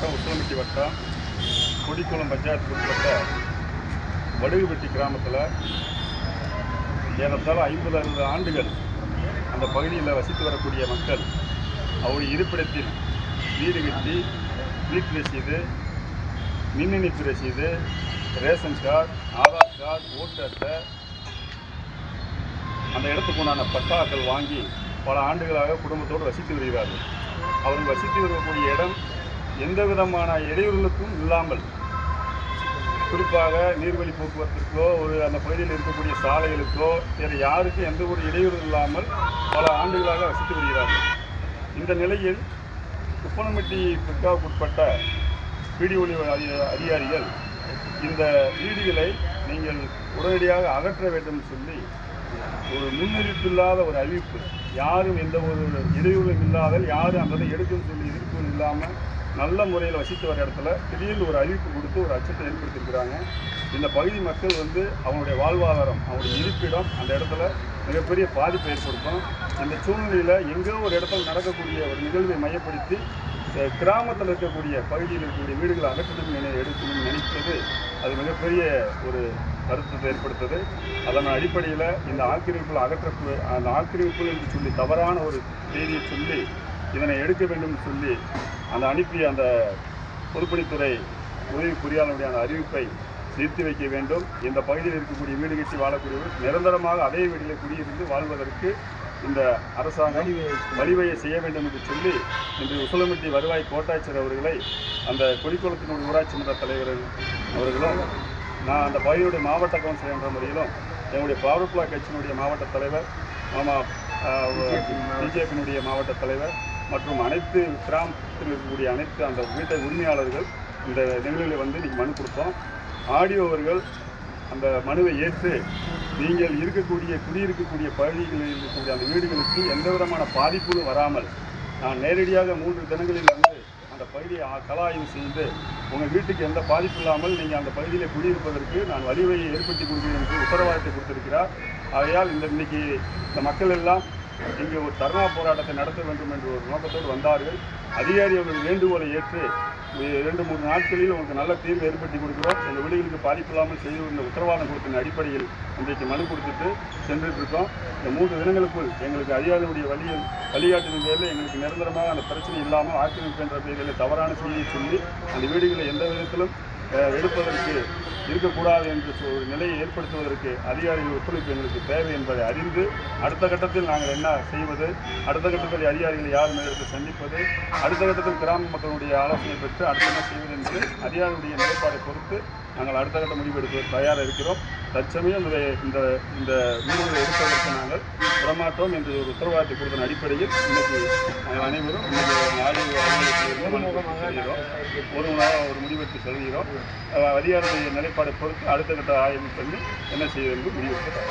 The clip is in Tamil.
மாவட்டம் உத்தரமிட்டி வட்டம் கொடிக்குளம் பஞ்சாயத்துக்கு உட்பட்ட வடுகுபட்டி கிராமத்தில் ஏறத்தாழ ஐம்பது அறுபது ஆண்டுகள் அந்த பகுதியில் வசித்து வரக்கூடிய மக்கள் அவருடைய இருப்பிடத்தில் வீடு கட்டி வீட்டு ரசீது மின் இணைப்பு ரசீது ரேஷன் கார்டு ஆதார் கார்டு ஓட்டு அட்டை அந்த இடத்துக்கு உண்டான பட்டாக்கள் வாங்கி பல ஆண்டுகளாக குடும்பத்தோடு வசித்து வருகிறார்கள். அவர்கள் வசித்து வரக்கூடிய இடம் எந்த விதமான இடையூறுகளுக்கும் இல்லாமல் குறிப்பாக நீர்வழி போக்குவரத்துக்கோ ஒரு அந்த பகுதியில் இருக்கக்கூடிய சாலைகளுக்கோ வேறு யாருக்கும் எந்த ஒரு இடையூறு இல்லாமல் பல ஆண்டுகளாக வசித்து வருகிறார்கள். இந்த நிலையில் குப்பனம்பட்டி பிற்காவுக்குட்பட்ட பிடிஒலி அதிகாரிகள் இந்த வீடுகளை நீங்கள் உடனடியாக அகற்ற வேண்டும் சொல்லி ஒரு முன்னறிவிப்பில்லாத ஒரு அறிவிப்பு யாரும் எந்த ஒரு இடையூறும் இல்லாத யாரும் அந்த இதை எடுக்கும் சொல்லி எதிர்ப்பு இல்லாமல் நல்ல முறையில் வசித்து வர இடத்துல திடீர்னு ஒரு அறிவிப்பு கொடுத்து ஒரு அச்சத்தை ஏற்படுத்தியிருக்கிறாங்க. இந்த பகுதி மக்கள் வந்து அவங்களுடைய வாழ்வாதாரம் அவங்களுடைய இருப்பிடம் அந்த இடத்துல மிகப்பெரிய பாதிப்பை ஏற்படுத்தும். அந்த சூழ்நிலையில் எங்கோ ஒரு இடத்துல நடக்கக்கூடிய ஒரு நிகழ்வை மையப்படுத்தி கிராமத்தில் இருக்கக்கூடிய பகுதியில் இருக்கக்கூடிய வீடுகளை அகற்றணும் என எடுக்கணும்னு நினைத்தது அது மிகப்பெரிய ஒரு கருத்தத்தை ஏற்படுத்தது. அதன் அடிப்படையில் இந்த ஆக்கிரமிப்புகள் அகற்ற அந்த ஆக்கிரமிப்புகள் என்று சொல்லி தவறான ஒரு செய்தியை சொல்லி இதனை எடுக்க வேண்டும் சொல்லி அந்த அனுப்பிய அந்த பொதுப்பணித்துறை உதவி பொறியாளருடைய அந்த அறிவிப்பை நிறுத்தி வைக்க வேண்டும். இந்த பகுதியில் இருக்கக்கூடிய வீடு கட்டி வாழக்கூடியவர்கள் நிரந்தரமாக அதே வீட்டில் குடியிருந்து வாழ்வதற்கு இந்த அரசாங்கம் வழிவகை செய்ய வேண்டும் என்று சொல்லி இன்று உசலமிட்டி வருவாய் கோட்டாட்சியர் அவர்களை அந்த கொடிக்குளத்தினுடைய ஊராட்சி மன்ற தலைவர் அவர்களும் நான் அந்த பகுதியுடைய மாவட்ட கவுன்சிலர் என்ற முறையிலும் என்னுடைய பவர் கட்சியினுடைய மாவட்ட தலைவர் மாமா பிஜேபியினுடைய மாவட்ட தலைவர் மற்றும் அனைத்து கிராமத்தில் இருக்கக்கூடிய அனைத்து அந்த வீட்டை உரிமையாளர்கள் இந்த நிகழ்வில் வந்து நீங்கள் மனு கொடுத்தோம். ஆடியோ அவர்கள் அந்த மனுவை ஏற்று நீங்கள் இருக்கக்கூடிய குடியிருக்கக்கூடிய பகுதிகளில் இருக்கக்கூடிய அந்த வீடுகளுக்கு எந்த விதமான பாதிப்பும் வராமல் நான் நேரடியாக மூன்று தினங்களில் வந்து அந்த பகுதியை கலாயம் ஆய்வு செய்து உங்கள் வீட்டுக்கு எந்த பாதிப்பு இல்லாமல் நீங்கள் அந்த பகுதியில் குடியிருப்பதற்கு நான் வழிவகையை ஏற்படுத்தி கொடுக்கிறேன் என்று உத்தரவாதத்தை கொடுத்திருக்கிறார். ஆகையால் இந்த இன்னைக்கு இந்த மக்கள் எல்லாம் இங்கே ஒரு தர்ணா போராட்டத்தை நடத்த வேண்டும் என்ற ஒரு நோக்கத்தோடு வந்தார்கள். அதிகாரி அவர்கள் வேண்டுகோளை ஏற்று இரண்டு மூன்று நாட்களில் உங்களுக்கு நல்ல தீர்வு ஏற்படுத்தி கொடுக்குறோம். இந்த வீடுகளுக்கு பாதிப்பு இல்லாமல் செய்ய இந்த உத்தரவாதம் கொடுத்த அடிப்படையில் இன்றைக்கு மனு கொடுத்துட்டு சென்றுட்டு இருக்கோம் இந்த மூன்று தினங்களுக்குள் எங்களுக்கு அதிகாரியுடைய வழியில் வழிகாட்டின் பேரில் எங்களுக்கு நிரந்தரமாக அந்த பிரச்சனை இல்லாமல் ஆக்கிரமிப்பு என்ற பெயரில் தவறான செய்தியை சொல்லி அந்த வீடுகளை எந்த விதத்திலும் எடுப்பதற்கு இருக்கக்கூடாது என்று ஒரு நிலையை ஏற்படுத்துவதற்கு அதிகாரிகள் ஒத்துழைப்பு எங்களுக்கு தேவை என்பதை அறிந்து அடுத்த கட்டத்தில் நாங்கள் என்ன செய்வது? அடுத்த கட்டத்தில் அதிகாரிகளை யார் நேரத்தை சந்திப்பது? அடுத்த கட்டத்தில் கிராம மக்களுடைய ஆலோசனை பெற்று அடுத்த என்ன செய்வது என்று அதிகாரிகளுடைய நிலைப்பாடை பொறுத்து நாங்கள் அடுத்த கட்ட முடிவு தயாராக இருக்கிறோம். தற்சமயம் இந்த இந்த இந்த முடிவுகளை எடுப்பதற்கு நாங்கள் விடமாட்டோம் என்று ஒரு உத்தரவாதத்தை கொடுத்த அடிப்படையில் இன்னைக்கு நாங்கள் அனைவரும் இன்னைக்கு ஆய்வு ஒரு ஒரு முடிவெடுத்து செல்கிறோம். அஹ் நிலைப்பாடு நிலைப்பாடை பொறுத்து அடுத்த கட்ட ஆய்வு பண்ணி என்ன செய்வது என்று முடிவெடுக்க